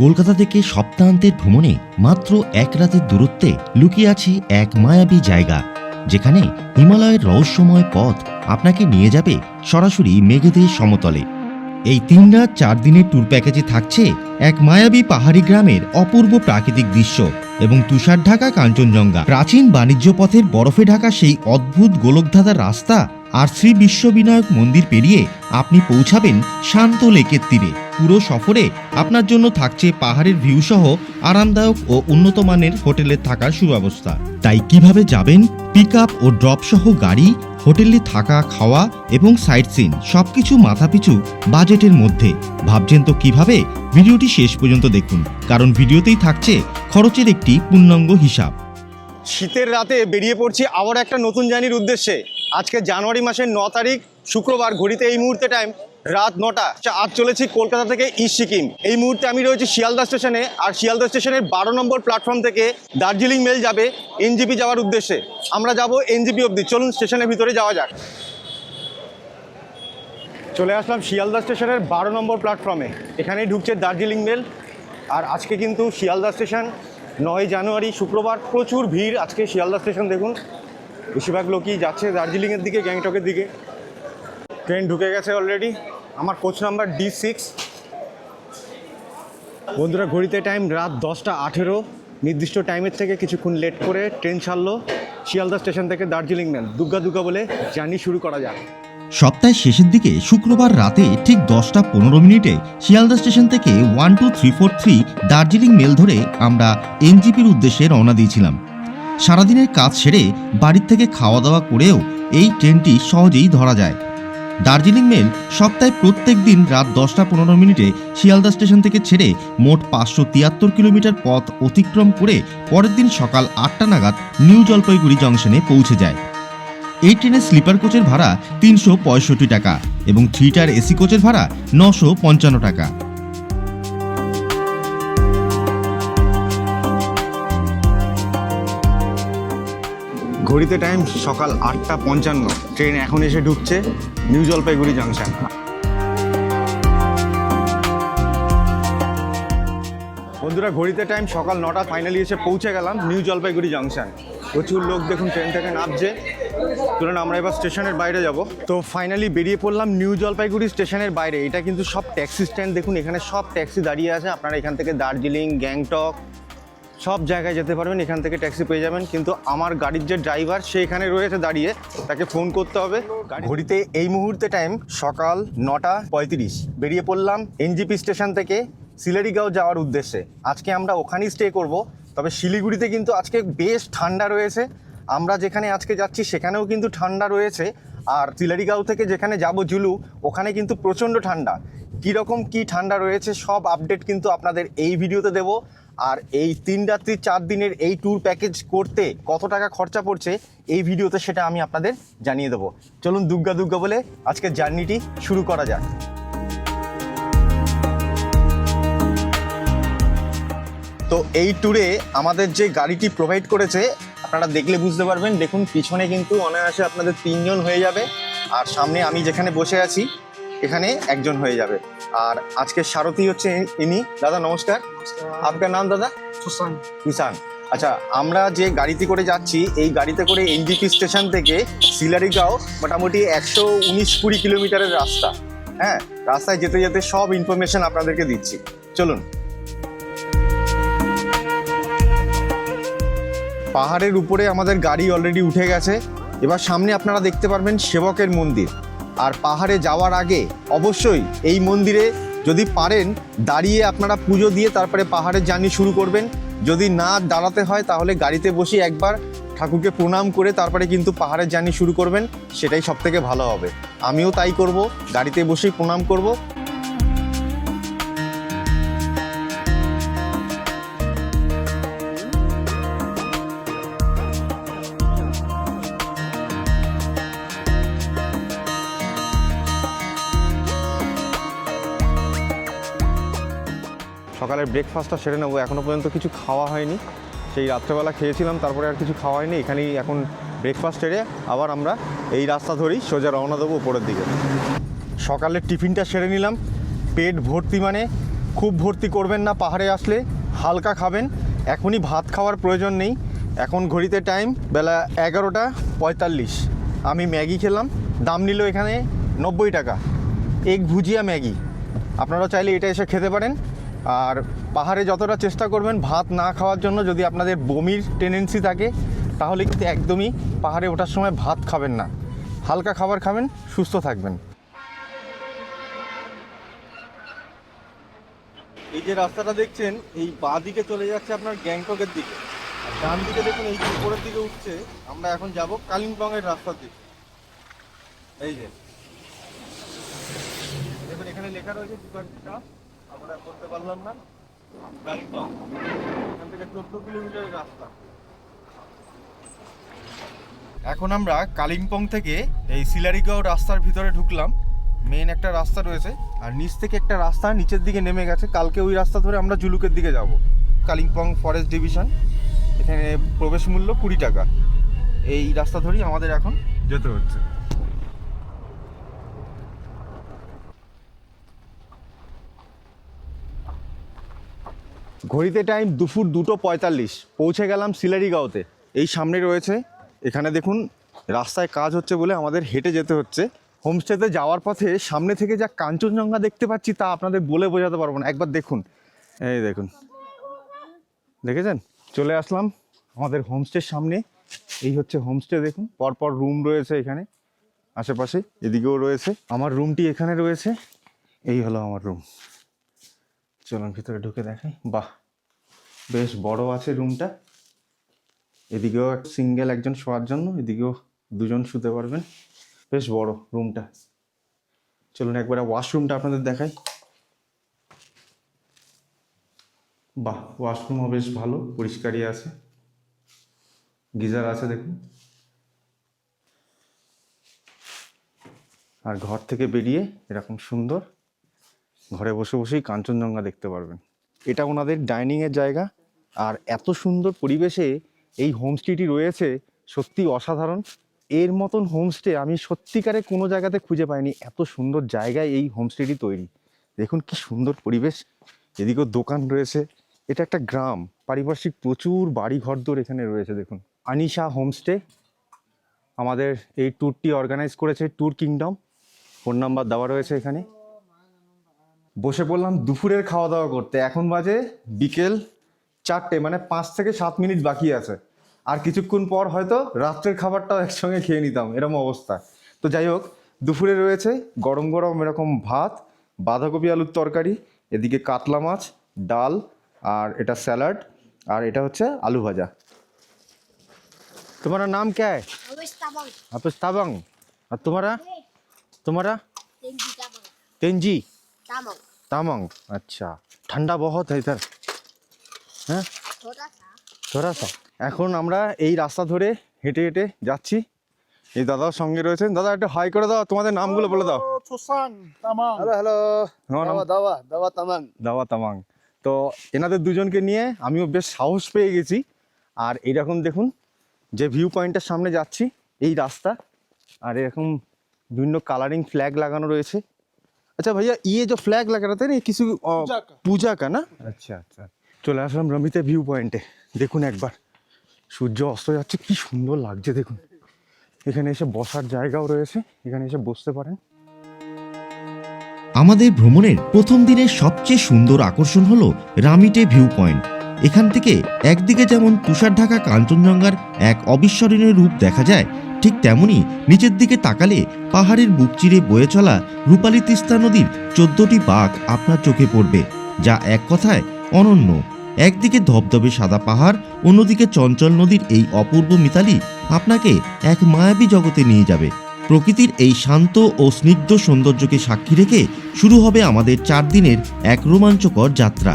কলকাতা থেকে সপ্তাহান্তের ভ্রমণে মাত্র এক রাতের দূরত্বে লুকিয়ে আছে এক মায়াবী জায়গা, যেখানে হিমালয়ের রহস্যময় পথ আপনাকে নিয়ে যাবে সরাসরি মেঘেদের সমতলে। এই তিন রাত চার দিনের ট্যুর প্যাকেজে থাকছে এক মায়াবী পাহাড়ি গ্রামের অপূর্ব প্রাকৃতিক দৃশ্য এবং তুষার ঢাকা কাঞ্চনজঙ্ঘা প্রাচীন বাণিজ্য পথের বরফে ঢাকা সেই অদ্ভুত গোলকধাঁধার রাস্তা আর শ্রী বিশ্ববিনায়ক মন্দির পেরিয়ে আপনি পৌঁছাবেন শান্ত লেকের তীরে। পুরো সফরে আপনার জন্য থাকছে পাহাড়ের ভিউ সহ আরামদায়ক ও উন্নত মানের হোটেলে থাকার সুব্যবস্থা। তাই কীভাবে যাবেন? পিক আপ ও ড্রপ সহ গাড়ি, হোটেলে থাকা, খাওয়া এবং সাইট সিন সবকিছু মাথাপিছু বাজেটের মধ্যে। ভাবছেন তো কীভাবে? ভিডিওটি শেষ পর্যন্ত দেখুন, কারণ ভিডিওতেই থাকছে খরচের একটি পূর্ণাঙ্গ হিসাব। শীতের রাতে বেরিয়ে পড়ছি আবার একটা নতুন জানির উদ্দেশ্যে। আজকে জানুয়ারি মাসের ন তারিখ শুক্রবার ঘড়িতে এই মুহূর্তে টাইম রাত নটা। আচ্ছা, আজ চলেছি কলকাতা থেকে ইস্ট সিকিম এই মুহূর্তে আমি রয়েছি শিয়ালদা স্টেশনে আর শিয়ালদা স্টেশনের বারো নম্বর প্ল্যাটফর্ম থেকে দার্জিলিং মেল যাবে এনজিপি যাওয়ার উদ্দেশ্যে। আমরা যাব এনজিপি অবধি। চলুন স্টেশনের ভিতরে যাওয়া যাক। চলে আসলাম শিয়ালদা স্টেশনের বারো নম্বর প্ল্যাটফর্মে এখানেই ঢুকছে দার্জিলিং মেল আর আজকে কিন্তু শিয়ালদা স্টেশন নয় জানুয়ারি শুক্রবার প্রচুর ভিড় আজকে শিয়ালদা স্টেশন দেখুন। বেশিরভাগ লোকই যাচ্ছে দার্জিলিংয়ের দিকে, গ্যাংটকের দিকে। ট্রেন ঢুকে গেছে অলরেডি আমার কোচ নাম্বার ডি সিক্স বন্ধুরা, ঘড়িতে টাইম রাত দশটা আঠেরো। নির্দিষ্ট টাইমের থেকে কিছুক্ষণ লেট করে ট্রেন ছাড়লো শিয়ালদা স্টেশন থেকে দার্জিলিং মেল দুর্গা দুর্গা বলে জার্নি শুরু করা যাক। সপ্তাহের শেষের দিকে শুক্রবার রাতে ঠিক দশটা পনেরো মিনিটে শিয়ালদা স্টেশন থেকে one two three four three Darjeeling mail ধরে আমরা এনজিপির উদ্দেশ্যে রওনা দিয়েছিলাম। সারাদিনের কাজ সেরে বাড়ির থেকে খাওয়া দাওয়া করেও এই ট্রেনটি সহজেই ধরা যায়। দার্জিলিং মেল সপ্তাহে প্রত্যেক দিন রাত দশটা পনেরো মিনিটে শিয়ালদা স্টেশন থেকে ছেড়ে মোট পাঁচশো তিয়াত্তর কিলোমিটার পথ অতিক্রম করে পরের দিন সকাল আটটা নাগাদ নিউ জলপাইগুড়ি জংশনে পৌঁছে যায়। এই ট্রেনের স্লিপার কোচের ভাড়া তিনশো পঁয়ষট্টি টাকা এবং থ্রি টায়ার এসি কোচের ভাড়া নশো পঞ্চান্ন টাকা। ঘড়িতে টাইম সকাল আটটা পঞ্চান্ন। ট্রেন এখন এসে ঢুকছে নিউ জলপাইগুড়ি জাংশন বন্ধুরা, ঘড়িতে টাইম সকাল নটা ফাইনালি এসে পৌঁছে গেলাম নিউ জলপাইগুড়ি জাংশন প্রচুর লোক দেখুন ট্রেন থেকে নামছে। ধরুন আমরা এবার স্টেশনের বাইরে যাব। তো ফাইনালি বেরিয়ে পড়লাম নিউ জলপাইগুড়ি স্টেশনের বাইরে। এটা কিন্তু সব ট্যাক্সি স্ট্যান্ড দেখুন, এখানে সব ট্যাক্সি দাঁড়িয়ে আছে। আপনারা এখান থেকে দার্জিলিং, গ্যাংটক সব জায়গায় যেতে পারবেন, এখান থেকে ট্যাক্সি পেয়ে যাবেন। কিন্তু আমার গাড়ির যে ড্রাইভার, সে এখানে রয়েছে দাঁড়িয়ে, তাকে ফোন করতে হবে। ঘড়িতে এই মুহূর্তে টাইম সকাল নটা পঁয়ত্রিশ। বেরিয়ে পড়লাম এনজিপি স্টেশন থেকে সিলেরিগাঁও যাওয়ার উদ্দেশ্যে। আজকে আমরা ওখানেই স্টে করব, তবে শিলিগুড়িতে কিন্তু আজকে বেশ ঠান্ডা রয়েছে। আমরা যেখানে আজকে যাচ্ছি, সেখানেও কিন্তু ঠান্ডা রয়েছে। আর সিলারিগাঁও থেকে যেখানে যাব, জুলু, ওখানে কিন্তু প্রচণ্ড ঠান্ডা। কীরকম কি ঠান্ডা রয়েছে, সব আপডেট কিন্তু আপনাদের এই ভিডিওতে দেব। আর এই তিন রাত্রি, চার দিনের এই ট্যুর প্যাকেজ করতে কত টাকা খরচা পড়ছে এই ভিডিওতে সেটা আমি আপনাদের জানিয়ে দেবো। চলুন দুর্গা দুর্গা বলে আজকে জার্নিটি শুরু করা যাক। তো এই ট্যুরে আমাদের যে গাড়িটি প্রোভাইড করেছে, আপনারা দেখলে বুঝতে পারবেন। দেখুন, পিছনে কিন্তু অনায়াসে আপনাদের তিনজন হয়ে যাবে। আর সামনে আমি যেখানে বসে আছি, এখানে একজন হয়ে যাবে। আর আজকের সারথি হচ্ছে ইনি। দাদা নমস্কার। আপনার নাম দাদা? কিষান আচ্ছা আমরা যে গাড়িতে করে যাচ্ছি এই গাড়িতে করে এনজিপি স্টেশন থেকে সিলারিগাঁও মোটামুটি একশো উনিশ কুড়ি কিলোমিটারের রাস্তা। হ্যাঁ রাস্তায় যেতে যেতে সব ইনফরমেশন আপনাদেরকে দিচ্ছি। চলুন। পাহাড়ের উপরে আমাদের গাড়ি অলরেডি উঠে গেছে। এবার সামনে আপনারা দেখতে পারবেন সেবকের মন্দির। আর পাহাড়ে যাওয়ার আগে অবশ্যই এই মন্দিরে যদি পারেন দাঁড়িয়ে আপনারা পুজো দিয়ে তারপরে পাহাড়ের জার্নি শুরু করবেন। যদি না দাঁড়াতে হয় তাহলে গাড়িতে বসে একবার ঠাকুরকে প্রণাম করে তারপরে কিন্তু পাহাড়ের জার্নি শুরু করবেন, সেটাই সবথেকে ভালো হবে। আমিও তাই করব, গাড়িতে বসেই প্রণাম করব। সকালের ব্রেকফাস্টটা সেরে নেব। এখনও পর্যন্ত কিছু খাওয়া হয়নি। সেই রাত্রেবেলা খেয়েছিলাম, তারপরে আর কিছু খাওয়া হয়নি। এখানেই এখন ব্রেকফাস্ট সেরে আবার আমরা এই রাস্তা ধরেই সোজা রওনা দেবো উপরের দিকে। সকালের টিফিনটা সেরে নিলাম। পেট ভর্তি মানে খুব ভর্তি করবেন না, পাহাড়ে আসলে হালকা খাবেন। এখনই ভাত খাওয়ার প্রয়োজন নেই। এখন ঘড়িতে টাইম বেলা এগারোটা পঁয়তাল্লিশ। আমি ম্যাগি খেলাম। দাম নিল এখানে নব্বই টাকা। Egg bhujia Maggi. আপনারা চাইলে এটা এসে খেতে পারেন। আর পাহাড়ে যতটা চেষ্টা করবেন ভাত না খাওয়ার জন্য, যদি আপনাদের বমির টেন্ডেন্সি থাকে, তাহলে কিন্তু একদমই পাহাড়ে ওঠার সময় ভাত খাবেন না। হালকা খাবার খাবেন, সুস্থ থাকবেন। এই যে রাস্তাটা দেখছেন, এই বাঁ দিকে চলে যাচ্ছে আপনার গ্যাংটকের দিকে। আর ডান দিকে দেখুন, এই উপরের দিকে উঠছে, আমরা এখন যাব কালিম্পংয়ের রাস্তার দিকে। এই যে। দেখুন, এখানে লেখা রয়েছে আমরা করতে পারলাম না। এখান আমরা কালিম্পং থেকে এই সিলারিগাঁও রাস্তার ভিতরে ঢুকলাম। মেন একটা রাস্তা রয়েছে, আর নিচ থেকে একটা রাস্তা নিচের দিকে নেমে গেছে। কালকে ওই রাস্তা ধরে আমরা জুলুকের দিকে যাব। কালিম্পং ফরেস্ট ডিভিশন, এখানে প্রবেশ মূল্য কুড়ি টাকা। এই রাস্তা ধরেই আমাদের এখন যেতে হচ্ছে। ঘড়িতে টাইম দুপুর দুটো পঁয়তাল্লিশ। পৌঁছে গেলাম সিলারিগাঁওতে। এই সামনে রয়েছে, এখানে দেখুন, রাস্তায় কাজ হচ্ছে বলে আমাদের হেঁটে যেতে হচ্ছে। হোমস্টেতে যাওয়ার পথে সামনে থেকে যা কাঞ্চনজঙ্ঘা দেখতে পাচ্ছি তা আপনাদের বলে বোঝাতে পারব না। একবার দেখুন। এই দেখুন। দেখেছেন? চলে আসলাম আমাদের হোমস্টের সামনে। এই হচ্ছে হোমস্টে, দেখুন। পরপর রুম রয়েছে এখানে, আশেপাশে, এদিকেও রয়েছে। আমার রুমটি এখানে রয়েছে। এই হলো আমার রুম চলুন ভিতরে ঢুকে দেখাই। বাহ, বেশ বড় আছে রুমটা। এদিকেও সিঙ্গেল একজন শোয়ার জন্য, এদিকেও দুজন শুতে পারবেন। বেশ বড় রুমটা। চলুন একবার ওয়াশরুমটা আপনাদের দেখাই। বাহ, ওয়াশরুমও বেশ ভালো, পরিষ্কারই আছে। গিজার আছে দেখুন। আর ঘর থেকে বেরিয়ে এরকম সুন্দর ঘরে বসে বসেই কাঞ্চনজঙ্ঘা দেখতে পারবেন। এটা ওনাদের ডাইনিংয়ের জায়গা। আর এত সুন্দর পরিবেশে এই হোমস্টেটি রয়েছে সত্যি অসাধারণ। এর মতন হোমস্টে আমি সত্যিকারে কোনো জায়গাতে খুঁজে পাইনি। এত সুন্দর জায়গায় এই হোমস্টেটি তৈরি। দেখুন কি সুন্দর পরিবেশ। এদিকেও দোকান রয়েছে। এটা একটা গ্রাম। পারিপার্শ্বিক প্রচুর বাড়ি ঘরদোর এখানে রয়েছে, দেখুন। আনিশা হোমস্টে আমাদের এই ট্যুরটি অর্গানাইজ করেছে ট্যুর কিংডম ফোন নাম্বার দেওয়া রয়েছে এখানে। বসে পড়লাম দুপুরের খাওয়া দাওয়া করতে। এখন বাজে বিকেল চারটে মানে পাঁচ থেকে সাত মিনিট বাকি আছে। আর কিছুক্ষণ পর হয়তো রাত্রের খাবারটাও একসঙ্গে খেয়ে নিতাম এরকম অবস্থা। তো যাই হোক দুপুরে রয়েছে গরম গরম এরকম ভাত বাঁধাকপি আলুর তরকারি এদিকে কাতলা মাছ ডাল আর এটা স্যালাড আর এটা হচ্ছে আলু ভাজা। তোমার নাম কে? হাফেজ তাবাং। আর তোমারা? হ্যাঁ। তোমারা? তেনজি तुम्हारा Tinggi tabang. तेंजी Tabang. तामंग अच्छा ठंडा बहुत है इधर হ্যাঁ Thoda sa. থোড়া সা এখন আমরা এই রাস্তা ধরে হেঁটে হেঁটে যাচ্ছি এই দাদার সঙ্গে রয়েছেন দাদা একটু হাই করে দাও তোমাদের নামগুলো বলে দাও Susang, tamang. Halo, halo. আমার নাম Dawa, dawa, dawa tamang. দাওয়া তামাং তো এনাদের দুজনকে নিয়ে আমিও বেশ সাহস পেয়ে গেছি আর এইরকম দেখুন যে ভিউ পয়েন্টের সামনে যাচ্ছি এই রাস্তা আর এরকম বিভিন্ন কালারিং ফ্ল্যাগ লাগানো রয়েছে আচ্ছা ভাইয়া ইয়ে যে ফ্ল্যাগ लगा रहता है ना ये किसी अ, पूजा का। पूजा का ना আচ্ছা আচ্ছা চলে আসলাম রমিতে ভিউ পয়েন্টে দেখুন একবার সূর্য অস্ত যাচ্ছে কি সুন্দর লাগছে দেখুন এখানে এসে বসার জায়গাও রয়েছে এখানে এসে বসতে পারেন আমাদের ভ্রমণের প্রথম দিনের সবচেয়ে সুন্দর আকর্ষণ হলো রামিটে ভিউ পয়েন্ট এখান থেকে একদিকে যেমন তুষার ঢাকা কাঞ্চনজঙ্ঘার এক অবিস্মরণীয় রূপ দেখা যায় ঠিক তেমনি নিচের দিকে তাকালে পাহাড়ের বুক চিরে বয়ে চলা রূপালী তিস্তা নদীর চোদ্দটি বাঘ আপনার চোখে পড়বে, যা এক কথায় অনন্য। একদিকে ধবধবে সাদা পাহাড়, অন্যদিকে চঞ্চল নদীর এই অপূর্ব মিতালি আপনাকে এক মায়াবী জগতে নিয়ে যাবে। প্রকৃতির এই শান্ত ও স্নিগ্ধ সৌন্দর্যকে সাক্ষী রেখে শুরু হবে আমাদের চার দিনের এক রোমাঞ্চকর যাত্রা।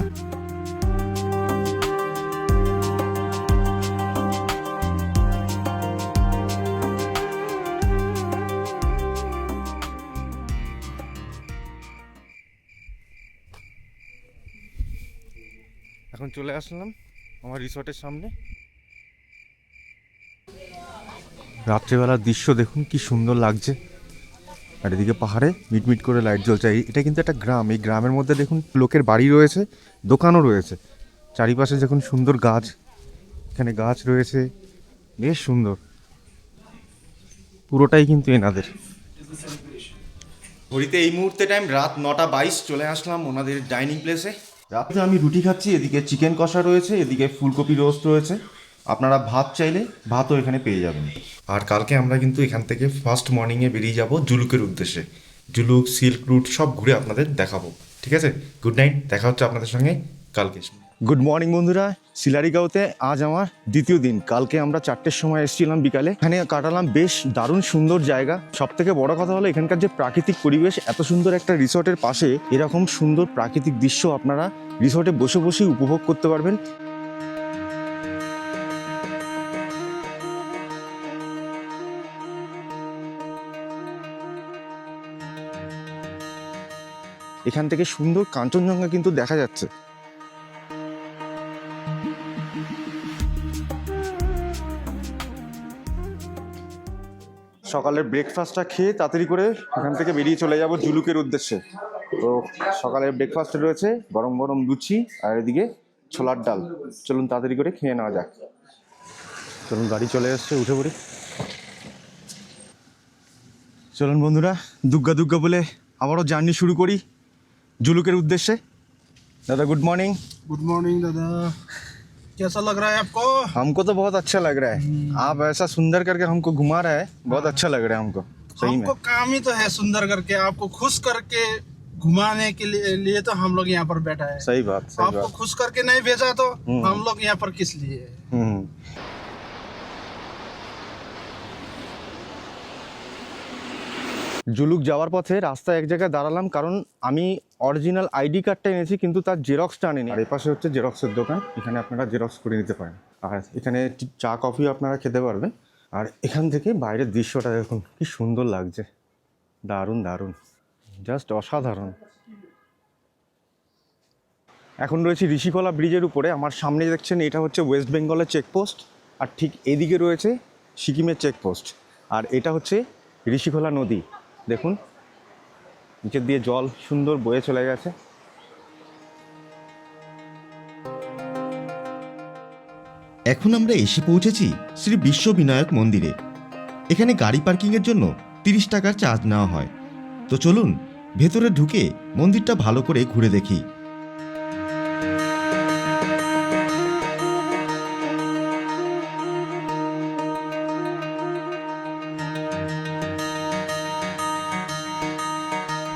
আসলাম আমার রিসর্টের সামনে। রাত্রেবেলার দৃশ্য দেখুন কি সুন্দর লাগছে। আর এদিকে পাহাড়ে মিটমিট করে লাইট জ্বলছে। এটা কিন্তু একটা গ্রাম। এই গ্রামের মধ্যে দেখুন লোকের বাড়ি রয়েছে দোকানও রয়েছে। চারিপাশে দেখুন সুন্দর গাছ এখানে গাছ রয়েছে বেশ সুন্দর। পুরোটাই কিন্তু এনাদের। ঘড়িতে এই মুহূর্তে টাইম রাত নটা বাইশ চলে আসলাম ওনাদের ডাইনিং প্লেসে রাতে আমি রুটি খাচ্ছি, এদিকে চিকেন কষা রয়েছে, এদিকে ফুলকপি রোস্ট রয়েছে। আপনারা ভাত চাইলে ভাতও এখানে পেয়ে যাবেন। আর কালকে আমরা কিন্তু এখান থেকে ফার্স্ট মর্নিংয়ে বেরিয়ে যাব জুলুকের উদ্দেশ্যে। জুলুক, সিল্ক রুট সব ঘুরে আপনাদের দেখাবো। ঠিক আছে? গুড নাইট দেখা হচ্ছে আপনাদের সঙ্গে কালকে। গুড মর্নিং বন্ধুরা। সিলারিগাঁওতে আজ আমার দ্বিতীয় দিন। কালকে আমরা চারটের সময় এসেছিলাম বিকালে। এখানে কাটালাম বেশ দারুণ সুন্দর জায়গা। সব থেকে বড় কথা হলো, এখানকার যে প্রাকৃতিক পরিবেশ, এত সুন্দর একটা রিসর্টের পাশে এরকম সুন্দর প্রাকৃতিক দৃশ্য আপনারা রিসর্টে বসে বসেই উপভোগ করতে পারবেন। এখান থেকে সুন্দর কাঞ্চনজঙ্ঘা কিন্তু দেখা যাচ্ছে। সকালের ব্রেকফাস্টটা খেয়ে তাড়াতাড়ি করে এখান থেকে বেরিয়ে চলে যাব জুলুকের উদ্দেশ্যে। তো সকালের ব্রেকফাস্টে রয়েছে, গরম গরম লুচি আর এদিকে ছোলার ডাল। চলুন তাড়াতাড়ি করে খেয়ে নেওয়া যাক। চলুন, গাড়ি চলে এসছে, উঠে পড়ি। চলুন বন্ধুরা, দুগ্গা দুগ্গা বলে আবারও জার্নি শুরু করি জুলুকের উদ্দেশ্যে। দাদা গুড মর্নিং গুড মর্নিং দাদা। कैसा लग रहा है आपको? हमको तो बहुत अच्छा लग रहा है। आप ऐसा सुंदर करके हमको घुमा रहे हैं बहुत अच्छा लग रहा है हमको सही में। हमको काम ही तो है सुंदर करके आपको खुश करके घुमाने के लिए, लिए तो हम लोग यहाँ पर बैठा है। सही बात सही आपको बात। खुश करके नहीं भेजा तो हम्म। हम लोग यहाँ पर किस लिए জুলুক যাওয়ার পথে রাস্তায় এক জায়গায় দাঁড়ালাম, কারণ আমি অরিজিনাল আইডি কার্ডটা এনেছি, কিন্তু তার জেরক্সটা আনিনি। আর এপাশে হচ্ছে জেরক্সের দোকান, এখানে আপনারা জেরক্স করে নিতে পারেন। আর এখানে চা কফিও আপনারা খেতে পারবেন। আর এখান থেকে বাইরের দৃশ্যটা দেখুন, কি সুন্দর লাগছে। দারুণ দারুণ। জাস্ট অসাধারণ। এখন রয়েছে ঋষিকলা ব্রিজের উপরে। আমার সামনে দেখছেন, এটা হচ্ছে ওয়েস্ট বেঙ্গলের চেকপোস্ট। আর ঠিক এদিকে রয়েছে সিকিমের চেকপোস্ট। আর এটা হচ্ছে ঋষিকলা নদী। দেখুন, নিচের দিয়ে জল সুন্দর বয়ে চলে গেছে। এখন আমরা এসে পৌঁছেছি শ্রী বিশ্ববিনায়ক মন্দিরে। এখানে গাড়ি পার্কিংয়ের জন্য তিরিশ টাকার চার্জ নেওয়া হয়। তো চলুন, ভেতরে ঢুকে মন্দিরটা ভালো করে ঘুরে দেখি।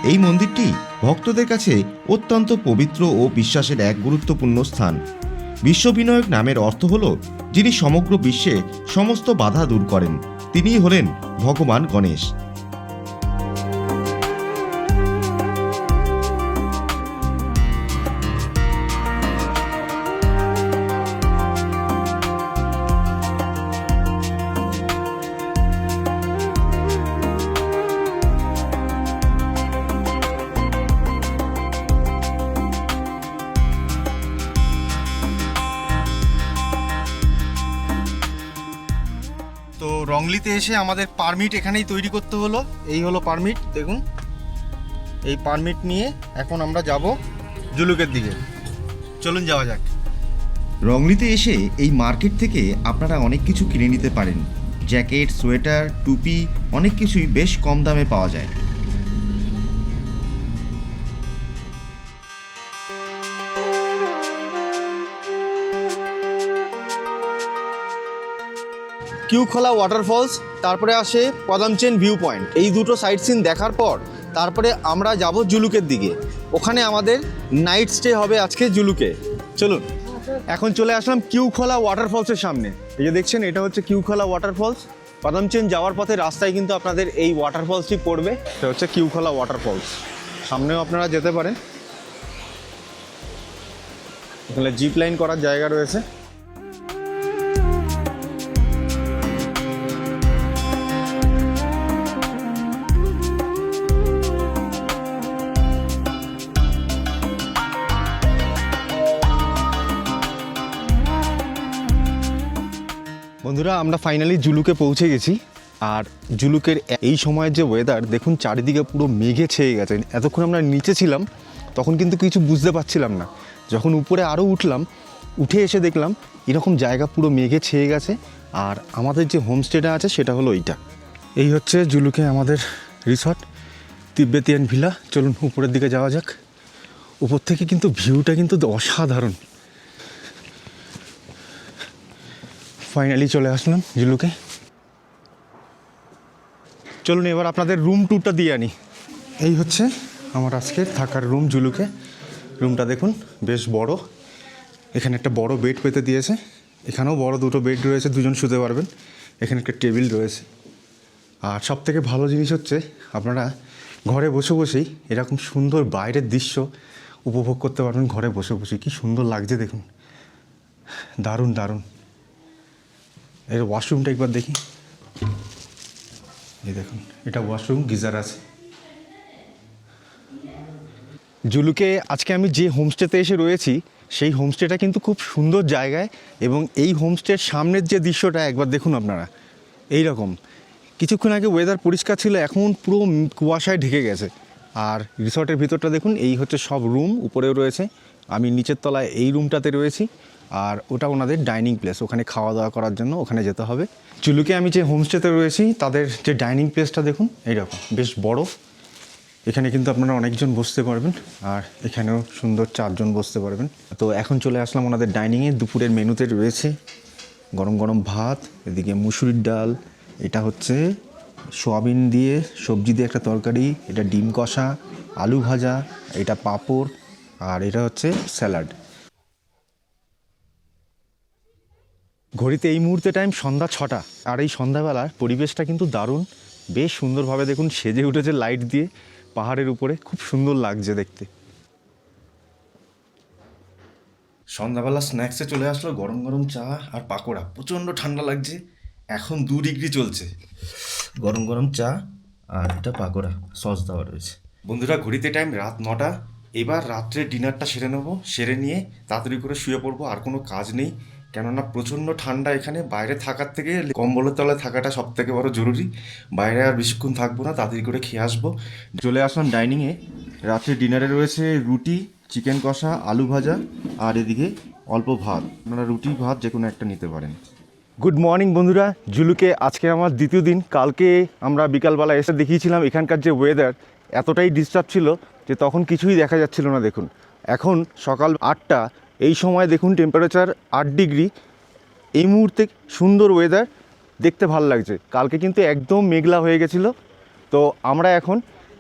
এই মন্দিরটি ভক্তদের কাছে অত্যন্ত পবিত্র ও বিশ্বাসের এক গুরুত্বপূর্ণ স্থান। বিশ্ববিনায়ক নামের অর্থ হল যিনি সমগ্র বিশ্বে সমস্ত বাধা দূর করেন। তিনিই হলেন ভগবান গণেশ। তো রংলিতে এসে আমাদের পারমিট এখানেই তৈরি করতে হলো। এই হলো পারমিট দেখুন। এই পারমিট নিয়ে এখন আমরা যাব জুলুকের দিকে। চলুন যাওয়া যাক। রংলিতে এসে এই মার্কেট থেকে আপনারা অনেক কিছু কিনে নিতে পারেন। জ্যাকেট, সোয়েটার, টুপি, অনেক কিছুই বেশ কম দামে পাওয়া যায়। কিউখোলা ওয়াটারফলস তারপরে আসে পদামচেন ভিউ পয়েন্ট এই দুটো সাইট সিন দেখার পর, তারপরে আমরা যাব জুলুকের দিকে। ওখানে আমাদের নাইট স্টে হবে আজকে জুলুকে। চলুন, এখন চলে আসলাম কিউখোলা ওয়াটারফলসের সামনে। এই যে দেখছেন, এটা হচ্ছে কিউখোলা ওয়াটারফলস পদামচেন যাওয়ার পথে রাস্তায় কিন্তু আপনাদের এই ওয়াটারফলসটি পড়বে। এটা হচ্ছে কিউখোলা ওয়াটারফলস সামনেও আপনারা যেতে পারেন। এখানে জিপ লাইন করার জায়গা রয়েছে। বন্ধুরা, আমরা ফাইনালি জুলুকে পৌঁছে গেছি। আর জুলুকের এই সময়ের যে ওয়েদার দেখুন চারিদিকে পুরো মেঘে ছেয়ে গেছে। এতক্ষণ আমরা নিচে ছিলাম, তখন কিন্তু কিছু বুঝতে পারছিলাম না। যখন উপরে আরও উঠলাম, উঠে এসে দেখলাম, এরকম জায়গা পুরো মেঘে ছেয়ে গেছে। আর আমাদের যে হোমস্টেটা আছে, সেটা হলো এইটা। এই হচ্ছে জুলুকে আমাদের রিসর্ট তিব্বেতিয়ান ভিলা চলুন উপরের দিকে যাওয়া যাক। উপর থেকে কিন্তু ভিউটা কিন্তু অসাধারণ। ফাইনালি চলে আসলাম জুলুকে চলুন এবার আপনাদের রুম ট্যুরটা দিয়ে আনি। এই হচ্ছে আমার আজকে থাকার রুম জুলুকে রুমটা দেখুন, বেশ বড়। এখানে একটা বড় বেড পেতে দিয়েছে। এখানেও বড় দুটো বেড রয়েছে, দুজন শুতে পারবেন। এখানে একটা টেবিল রয়েছে। আর সব থেকে ভালো জিনিস হচ্ছে, আপনারা ঘরে বসে বসেই এরকম সুন্দর বাইরের দৃশ্য উপভোগ করতে পারবেন ঘরে বসে বসে কি সুন্দর লাগছে দেখুন। দারুণ দারুণ। এর ওয়াশরুমটা একবার দেখি। এই দেখুন, এটা ওয়াশরুম গিজার আছে। জুলুকে আজকে আমি যে হোমস্টেতে এসে রয়েছি, সেই হোমস্টেটা কিন্তু খুব সুন্দর জায়গায় এবং এই হোমস্টের সামনের যে দৃশ্যটা, একবার দেখুন আপনারা। এই রকম কিছুক্ষণ আগে ওয়েদার পরিষ্কার ছিল, এখন পুরো কুয়াশায় ঢেকে গেছে। আর রিসর্টের ভিতরটা দেখুন, এই হচ্ছে সব রুম উপরেও রয়েছে। আমি নিচের তলায় এই রুমটাতে রয়েছি। আর ওটা ওনাদের ডাইনিং প্লেস। ওখানে খাওয়া দাওয়া করার জন্য ওখানে যেতে হবে। চুলুকে আমি যে হোমস্টেতে রয়েছি, তাদের যে ডাইনিং প্লেসটা দেখুন, এইরকম, বেশ বড়। এখানে কিন্তু আপনারা অনেকজন বসতে পারবেন, আর এখানেও সুন্দর চারজন বসতে পারবেন। তো এখন চলে আসলাম ওনাদের ডাইনিংয়ে দুপুরের মেনুতে রয়েছে গরম গরম ভাত, এদিকে মুসুরির ডাল, এটা হচ্ছে সোয়াবিন দিয়ে সবজি দিয়ে একটা তরকারি, এটা ডিম কষা, আলু ভাজা, এটা পাঁপড়, আর এটা হচ্ছে স্যালাড। ঘড়িতে এই মুহূর্তে টাইম সন্ধ্যা ছটা। আর এই সন্ধ্যাবেলার পরিবেশটা কিন্তু দারুণ। বেশ সুন্দরভাবে দেখুন, সেজে উঠেছে লাইট দিয়ে পাহাড়ের উপরে। খুব সুন্দর লাগছে দেখতে। সন্ধ্যাবেলা স্ন্যাক্সে চলে আসলো গরম গরম চা আর পাকোড়া। প্রচণ্ড ঠান্ডা লাগছে। এখন দু ডিগ্রি চলছে। গরম গরম চা আর এটা পাকোড়া সস দেওয়া রয়েছে। বন্ধুরা, ঘড়িতে টাইম রাত নটা। এবার রাত্রে ডিনারটা সেরে নেব, সেরে নিয়ে তাড়াতাড়ি করে শুয়ে পড়ব, আর কোনো কাজ নেই। কেননা প্রচণ্ড ঠান্ডা এখানে। বাইরে থাকার থেকে কম্বলের তলায় থাকাটা সব থেকে বড় জরুরি। বাইরে আর বেশিক্ষণ থাকব না, তাড়াতাড়ি করে খেয়ে আসব। চলে আসলাম ডাইনিংয়ে রাত্রে ডিনারে রয়েছে রুটি চিকেন কষা, আলু ভাজা আর এদিকে অল্প ভাত। আপনারা রুটি, ভাত যে কোনো একটা নিতে পারেন। গুড মর্নিং বন্ধুরা, জুলুকে আজকে আমার দ্বিতীয় দিন। কালকে আমরা বিকালবেলা এসে দেখিয়েছিলাম এখানকার যে ওয়েদার এতটাই ডিস্টার্ব ছিল যে তখন কিছুই দেখা যাচ্ছিল না, দেখুন। এখন সকাল আটটা এই সময় দেখুন টেম্পারেচার আট ডিগ্রি এই মুহূর্তে সুন্দর ওয়েদার দেখতে ভালো লাগছে। কালকে কিন্তু একদম মেঘলা হয়ে গেছিল। তো আমরা এখন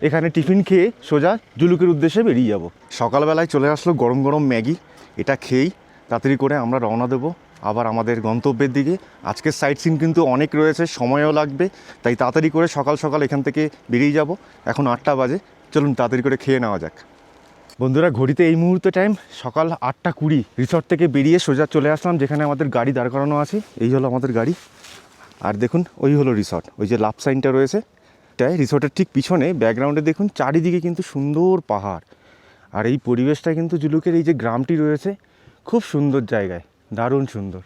এখানে টিফিন খেয়ে সোজা জুলুকের উদ্দেশ্যে বেরিয়ে যাব। সকালবেলায় চলে আসলো গরম গরম ম্যাগি। এটা খেয়েই তাড়াতাড়ি করে আমরা রওনা দেবো আবার আমাদের গন্তব্যের দিকে। আজকের সাইট সিন কিন্তু অনেক রয়েছে, সময়ও লাগবে। তাই তাড়াতাড়ি করে সকাল সকাল এখান থেকে বেরিয়ে যাব। এখন আটটা বাজে। চলুন তাড়াতাড়ি করে খেয়ে নেওয়া যাক। বন্ধুরা, ঘড়িতে এই মুহূর্তে টাইম সকাল আটটা কুড়ি। রিসর্ট থেকে বেরিয়ে সোজা চলে আসলাম, যেখানে আমাদের গাড়ি দাঁড় করানো আছে। এই হলো আমাদের গাড়ি। আর দেখুন, ওই হলো রিসর্ট ওই যে লাভ সাইনটা রয়েছে তাই রিসর্টের ঠিক পিছনে ব্যাকগ্রাউন্ডে দেখুন, চারিদিকে কিন্তু সুন্দর পাহাড়। আর এই পরিবেশটা কিন্তু জুলুকের এই যে গ্রামটি রয়েছে, খুব সুন্দর জায়গায়, দারুণ সুন্দর।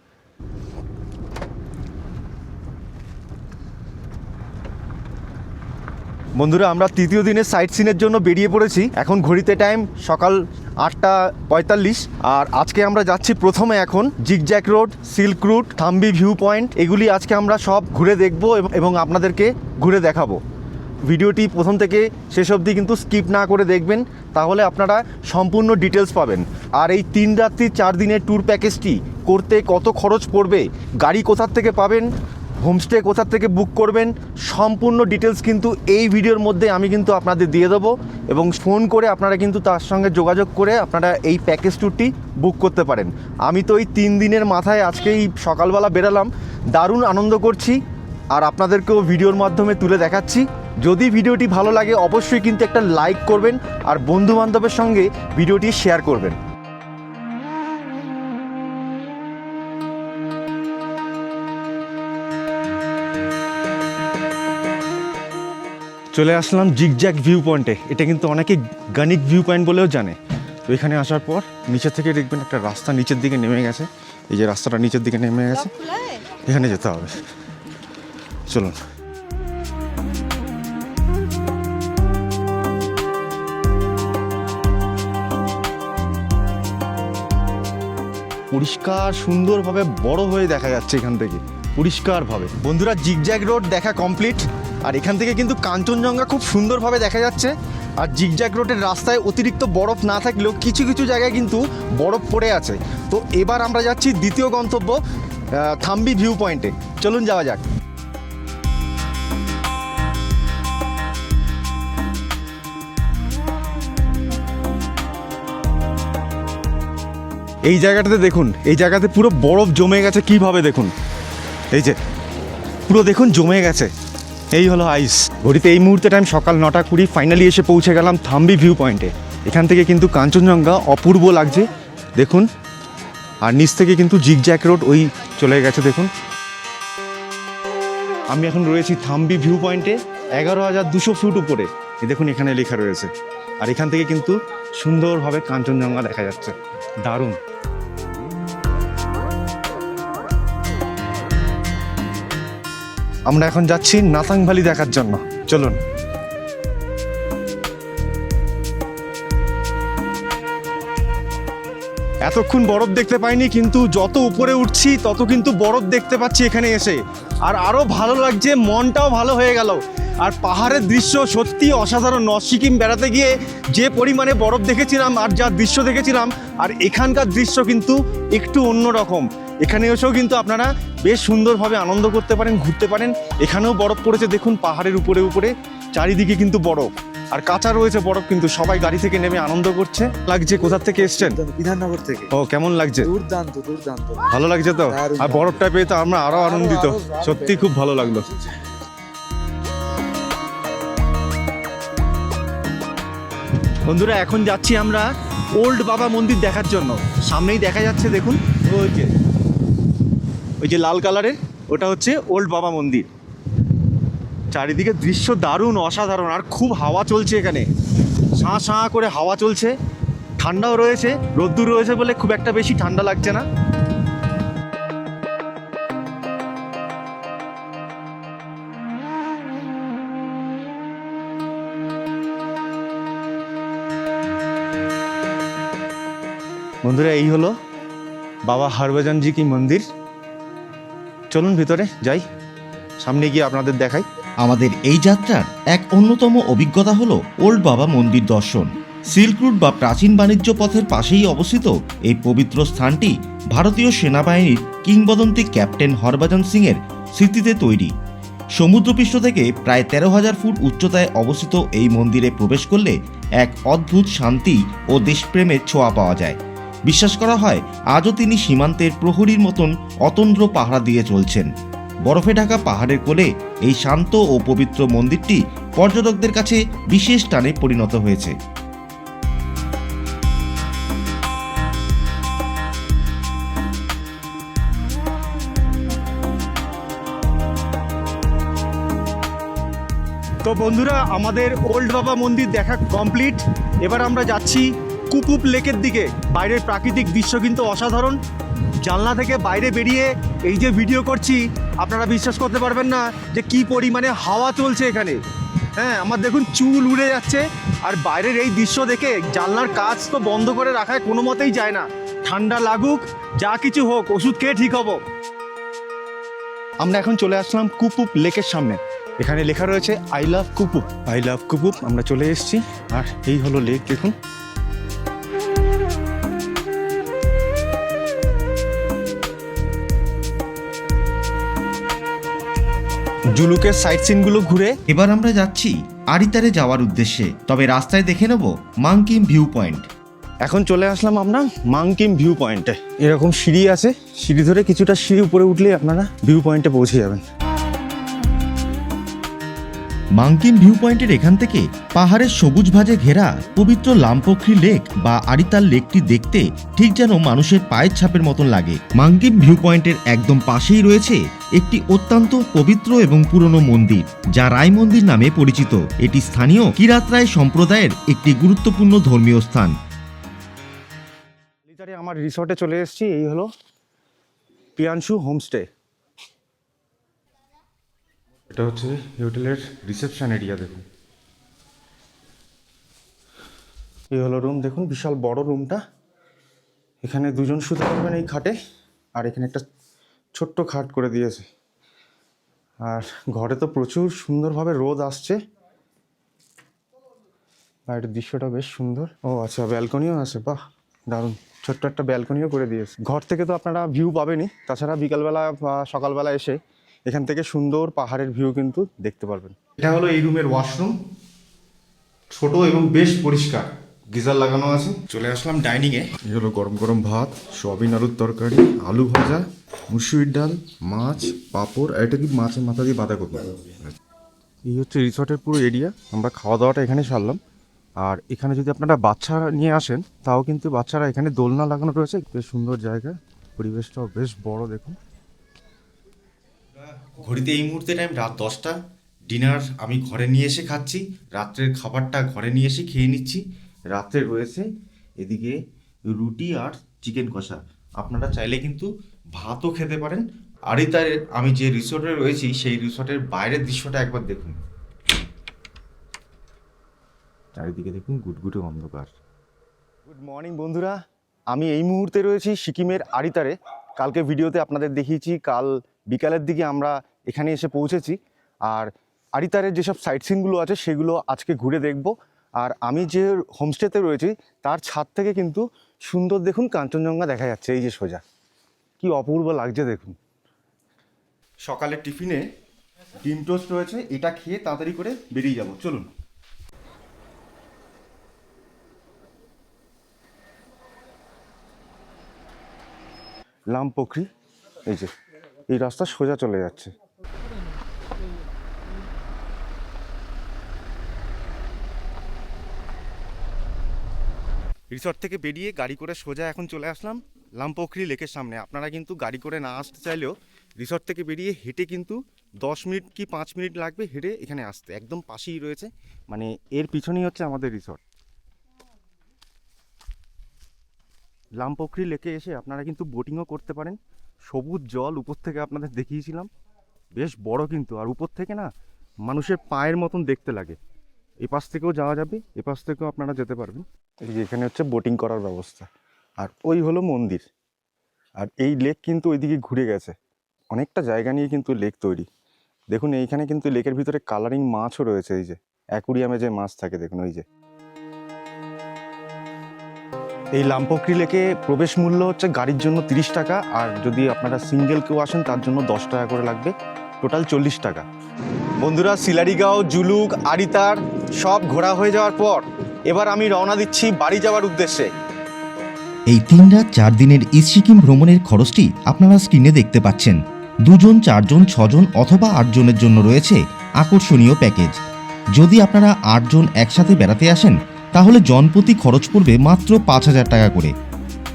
বন্ধুরা, আমরা তৃতীয় দিনের সাইট সিনের জন্য বেরিয়ে পড়েছি। এখন ঘড়িতে টাইম সকাল আটটা পঁয়তাল্লিশ। আর আজকে আমরা যাচ্ছি প্রথমে এখন zigzag road silk route Thambi view point এগুলি আজকে আমরা সব ঘুরে দেখব এবং- আপনাদেরকে ঘুরে দেখাবো। ভিডিওটি প্রথম থেকে শেষ অবধি কিন্তু স্কিপ না করে দেখবেন, তাহলে আপনারা সম্পূর্ণ ডিটেলস পাবেন। আর এই তিন রাত্রি চার দিনের ট্যুর প্যাকেজটি করতে কত খরচ পড়বে, গাড়ি কোথার থেকে পাবেন হোমস্টে কোথার থেকে বুক করবেন, সম্পূর্ণ ডিটেলস কিন্তু এই ভিডিওর মধ্যে আমি কিন্তু আপনাদের দিয়ে দেবো এবং ফোন করে আপনারা কিন্তু তার সঙ্গে যোগাযোগ করে আপনারা এই প্যাকেজ ট্যুরটি বুক করতে পারেন। আমি তো এই তিন দিনের মাথায় আজকেই সকালবেলা বেরালাম, দারুণ আনন্দ করছি আর আপনাদেরকেও ভিডিওর মাধ্যমে তুলে দেখাচ্ছি। যদি ভিডিওটি ভালো লাগে, অবশ্যই কিন্তু একটা লাইক করবেন আর বন্ধু বান্ধবের সঙ্গে ভিডিওটি শেয়ার করবেন। চলে আসলাম জিগজ্যাক ভিউ পয়েন্টে এটা কিন্তু অনেকে গানিক ভিউ পয়েন্ট বলেও জানে। তো এখানে আসার পর নিচে থেকে দেখবেন একটা রাস্তা নিচের দিকে নেমে গেছে। এই যে রাস্তাটা নিচের দিকে নেমে গেছে। এখানে যেতে হবে। চলুন। পরিষ্কার সুন্দরভাবে বড় হয়ে দেখা যাচ্ছে এখান থেকে। পরিষ্কারভাবে। বন্ধুরা জিগজ্যাগ রোড দেখা কমপ্লিট আর এখান থেকে কিন্তু কাঞ্চনজঙ্ঘা খুব সুন্দরভাবে দেখা যাচ্ছে। আর জিগজ্যাগ রোডের রাস্তায় অতিরিক্ত বরফ না থাকলেও কিছু কিছু জায়গায় কিন্তু বরফ পড়ে আছে। তো এবার আমরা যাচ্ছি দ্বিতীয় গন্তব্য থাম্বি ভিউ পয়েন্টে চলুন যাওয়া যাক। এই জায়গাটাতে দেখুন, এই জায়গাতে পুরো বরফ জমে গেছে। কীভাবে দেখুন? এই যে, পুরো দেখুন জমে গেছে। এই হলো আইস ঘড়িতে এই মুহূর্তে টাইম সকাল নটা কুড়ি ফাইনালি এসে পৌঁছে গেলাম থাম্বি ভিউ পয়েন্টে এখান থেকে কিন্তু কাঞ্চনজঙ্ঘা অপূর্ব লাগছে। দেখুন, আর নিচ থেকে কিন্তু জিগজ্যাক রোড ওই চলে গেছে, দেখুন। আমি এখন রয়েছি থাম্বি ভিউ পয়েন্টে এগারো হাজার দুশো ফুট উপরে। দেখুন, এখানে লেখা রয়েছে। আর এখান থেকে কিন্তু সুন্দরভাবে কাঞ্চনজঙ্ঘা দেখা যাচ্ছে। দারুণ। আমরা এখন যাচ্ছি নাতাং ভ্যালি দেখার জন্য। চলুন। এতক্ষণ বরফ দেখতে পাইনি, কিন্তু যত উপরে উঠছি, তত কিন্তু বরফ দেখতে পাচ্ছি এখানে এসে। আর আরও ভালো লাগছে, মনটাও ভালো হয়ে গেল। আর পাহাড়ের দৃশ্য সত্যি অসাধারণ। নর্থ সিকিম বেড়াতে গিয়ে যে পরিমাণে বরফ দেখেছিলাম আর যা দৃশ্য দেখেছিলাম, আর এখানকার দৃশ্য কিন্তু একটু অন্যরকম। এখানে এসেও কিন্তু আপনারা বেশ সুন্দরভাবে আনন্দ করতে পারেন ঘুরতে পারেন। এখানেও বরফ পড়েছে দেখুন পাহাড়ের উপরে উপরে চারিদিকে কিন্তু বরফ। আর কাঁচা রয়েছে বরফ কিন্তু সবাই গাড়ি থেকে নেমে আনন্দ করছে। লাগছে কোথা থেকে এসছেন? বিধাননগর থেকে। ও কেমন লাগছে? দুর্দান্ত দুর্দান্ত। ভালো লাগছে তো? আর বরফটা পেয়ে তো আমরা আরও আনন্দিত। সত্যি খুব ভালো লাগল। বন্ধুরা এখন যাচ্ছি আমরা ওল্ড বাবা মন্দির দেখার জন্য। সামনেই দেখা যাচ্ছে দেখুন। ওই যে। ওই যে লাল কালারের, ওটা হচ্ছে ওল্ড বাবা মন্দির। চারিদিকে দৃশ্য দারুণ, অসাধারণ, আর খুব হাওয়া চলছে এখানে। সাঁ সাঁ করে হাওয়া চলছে। ঠান্ডাও রয়েছে, রোদ্দুর রয়েছে বলে খুব একটা বেশি ঠান্ডা লাগছে না। বন্ধুরা, এই হলো বাবা হরভজনজি কি মন্দির। চলুন ভিতরে, যাই। সামনে গিয়ে আপনাদের দেখাই। আমাদের এই যাত্রার এক অন্যতম অভিজ্ঞতা হলো ওল্ড বাবা মন্দির দর্শন। সিল্ক রুট বা প্রাচীন বাণিজ্য পথের পাশেই অবস্থিত এই পবিত্র স্থানটি ভারতীয় সেনাবাহিনীর কিংবদন্তি ক্যাপ্টেন হরভজন সিংয়ের স্মৃতিতে তৈরি। সমুদ্রপৃষ্ঠ থেকে প্রায় তেরো হাজার ফুট উচ্চতায় অবস্থিত এই মন্দিরে প্রবেশ করলে এক অদ্ভুত শান্তি ও দেশপ্রেমের ছোঁয়া পাওয়া যায়। বিশ্বাস করা হয়, আজও তিনি সীমান্তের প্রহরীর মতন অতন্দ্র পাহারা দিয়ে চলছেন। বরফে ঢাকা পাহাড়ের কোলে এই শান্ত ও পবিত্র মন্দিরটি পর্যটকদের কাছে বিশেষ টানে পরিণত হয়েছে। তো বন্ধুরা, আমাদের ওল্ড বাবা মন্দির দেখা কমপ্লিট। এবার আমরা যাচ্ছি কুপুপ লেকের দিকে। বাইরের প্রাকৃতিক দৃশ্য কিন্তু অসাধারণ। জানলা থেকে বাইরে বেরিয়ে এই যে ভিডিও করছি, আপনারা বিশ্বাস করতে পারবেন না যে কি পরিমাণে হাওয়া চলছে এখানে। হ্যাঁ আমার দেখুন চুল উড়ে যাচ্ছে। আর বাইরের এই দৃশ্য দেখে জানলার কাজ তো বন্ধ করে রাখায় কোনো মতেই যায় না। ঠান্ডা লাগুক, যা কিছু হোক, ওষুধ খেয়ে ঠিক হব। আমরা এখন চলে আসলাম কুপুপ লেকের সামনে। এখানে লেখা রয়েছে, I love Kupup I love Kupup আমরা চলে এসেছি। আর এই হলো লেক, দেখুন। জুলুকের সাইট সিনগুলো ঘুরে এবার আমরা যাচ্ছি আরিতারে যাওয়ার উদ্দেশ্যে। তবে রাস্তায় দেখে নেব মাংকিম ভিউ পয়েন্ট এখন চলে আসলাম আমরা মাংকিম ভিউ পয়েন্টে এরকম সিঁড়ি আছে সিঁড়ি ধরে কিছুটা সিঁড়ি উপরে উঠলেই আপনারা ভিউ পয়েন্টে পৌঁছে যাবেন। মাংকিম ভিউ পয়েন্টের এখান থেকে পাহাড়ের সবুজ ভাজে ঘেরা পবিত্র লামপোখরি লেক বা আরিতাল লেকটি দেখতে ঠিক যেন মানুষের পায়ের ছাপের মতন লাগে। মাংকিম ভিউ পয়েন্টের একদম পাশেই রয়েছে একটি অত্যন্ত পবিত্র এবং পুরনো মন্দির, যা রায় মন্দির নামে পরিচিত। এটি স্থানীয় কিরাত রায় সম্প্রদায়ের একটি গুরুত্বপূর্ণ ধর্মীয় স্থান। আমার রিসর্টে চলে এসেছি, এই হলো পিয়ানশু হোমস্টে। এটা হচ্ছে হোটেলের রিসেপশন এরিয়া, দেখুন। এই হলো রুম, দেখুন, বিশাল বড় রুমটা। এখানে দুজন শুতে পারবেন এই খাটে, আর এখানে একটা ছোট্ট খাট করে দিয়েছে। আর ঘরে তো প্রচুর সুন্দরভাবে রোদ আসছে। বাইরের দৃশ্যটা বেশ সুন্দর। ও আচ্ছা ব্যালকনিও আছে, বাহ, দারুণ। ছোট্ট একটা ব্যালকনিও করে দিয়েছে। ঘর থেকে তো আপনারা ভিউ পাবেনই। তাছাড়া বিকালবেলা বা সকালবেলা এসে এখান থেকে সুন্দর পাহাড়ের ভিউ কিন্তু দেখতে পারবেন। এটা হলো এই রুমের ওয়াশরুম ছোট এবং বেশ পরিষ্কার। গিজার লাগানো আছে। চলে আসলাম ডাইনিংয়ে এই হলো গরম গরম ভাত সয়াবিন আলুর তরকারি আলু ভাজা মুসুরির ডাল মাছ পাঁপড় আর এটা কি মাছের মাথা দিয়ে বাঁধাকপি? এই হচ্ছে রিসর্টের পুরো এরিয়া আমরা খাওয়া দাওয়াটা এখানে সারলাম। আর এখানে যদি আপনারা বাচ্চা নিয়ে আসেন তাও কিন্তু বাচ্চারা এখানে দোলনা লাগানো রয়েছে। বেশ সুন্দর জায়গা। পরিবেশটাও বেশ বড় দেখুন। ঘড়িতে এই মুহূর্তে টাইম রাত দশটা। ডিনার আমি ঘরে নিয়ে এসে খাচ্ছি, রাত্রের খাবারটা ঘরে নিয়ে এসে খেয়ে নিচ্ছি। রাত্রে রয়েছে এদিকে রুটি আর চিকেন কষা। আপনারা চাইলে কিন্তু ভাতও খেতে পারেন। আর এই তার আমি যে রিসোর্টে রয়েছি, সেই রিসোর্টের বাইরের দৃশ্যটা একবার দেখুন। চারিদিকে দেখুন গুটগুটে অন্ধকার। গুড মর্নিং বন্ধুরা। আমি এই মুহূর্তে রয়েছি সিকিমের আরিতারে। কালকে ভিডিওতে আপনাদের দেখিয়েছি, কাল বিকালের দিকে আমরা এখানে এসে পৌঁছেছি। আর আরিতারের যেসব সাইট সিনগুলো আছে, সেগুলো আজকে ঘুরে দেখব। আর আমি যে হোমস্টেতে রয়েছি, তার ছাদ থেকে কিন্তু সুন্দর দেখুন কাঞ্চনজঙ্ঘা দেখা যাচ্ছে। এই যে সোজা। কি অপূর্ব লাগছে দেখুন। সকালের টিফিনে ডিম টোস্ট রয়েছে, এটা খেয়ে তাড়াতাড়ি করে বেরিয়ে যাব। চলুন। লামপোখরি এই যে। এই রাস্তা সোজা চলে যাচ্ছে। রিসর্ট থেকে বেরিয়ে গাড়ি করে সোজা এখন চলে আসলাম লামপোখরি লেকের সামনে। আপনারা কিন্তু গাড়ি করে না আসতে চাইলেও রিসর্ট থেকে বেরিয়ে হেঁটে কিন্তু দশ মিনিট কি পাঁচ মিনিট লাগবে হেঁটে এখানে আসতে। একদম পাশেই রয়েছে। মানে এর পিছনেই হচ্ছে আমাদের রিসর্ট। লামপোখরি লেকে এসে আপনারা কিন্তু বোটিংও করতে পারেন। সবুজ জল উপর থেকে আপনাদের দেখিয়েছিলাম। বেশ বড় কিন্তু, আর উপর থেকে না মানুষের পায়ের মতন দেখতে লাগে। এ পাশ থেকেও যাওয়া যাবে, এ পাশ থেকেও আপনারা যেতে পারবেন। এই যে এখানে হচ্ছে বোটিং করার ব্যবস্থা, আর ওই হলো মন্দির। আর এই লেক কিন্তু ওইদিকে ঘুরে গেছে। অনেকটা জায়গা নিয়ে কিন্তু লেক তৈরি। দেখুন, এইখানে কিন্তু লেকের ভিতরে কালারিং মাছও রয়েছে, এই যে। অ্যাকুরিয়ামে যে মাছ থাকে, দেখুন, ওই যে। এই লামপকরি লেকে প্রবেশ মূল্য হচ্ছে গাড়ির জন্য তিরিশ টাকা, আর যদি আপনারা সিঙ্গেল কেউ আসেন, তার জন্য দশ টাকা করে লাগবে। টোটাল চল্লিশ টাকা। বন্ধুরা, সিলারিগাঁও, জুলুক, আরিতার সব ঘোরা হয়ে যাওয়ার পর এবার আমি রওনা দিচ্ছি বাড়ি যাওয়ার উদ্দেশ্যে। এই তিন রাত চার দিনের ইস্ট সিকিম ভ্রমণের খরচটি আপনারা স্ক্রিনে দেখতে পাচ্ছেন। দুজন, চারজন, ছজন অথবা আটজনের জন্য রয়েছে আকর্ষণীয় প্যাকেজ। যদি আপনারা আটজন একসাথে বেড়াতে আসেন তাহলে জনপ্রতি খরচ পড়বে মাত্র পাঁচ হাজার টাকা করে।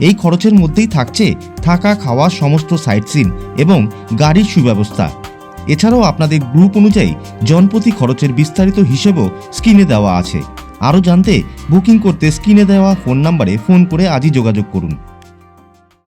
এই খরচের মধ্যেই থাকছে থাকা, খাওয়া, সমস্ত সাইট সিন এবং গাড়ির সুব্যবস্থা। এছাড়াও আপনাদের গ্রুপ অনুযায়ী জনপ্রতি খরচের বিস্তারিত হিসেবও স্ক্রিনে দেওয়া আছে। আরও জানতে বুকিং করতে স্ক্রিনে দেওয়া ফোন নাম্বারে ফোন করে আজই যোগাযোগ করুন।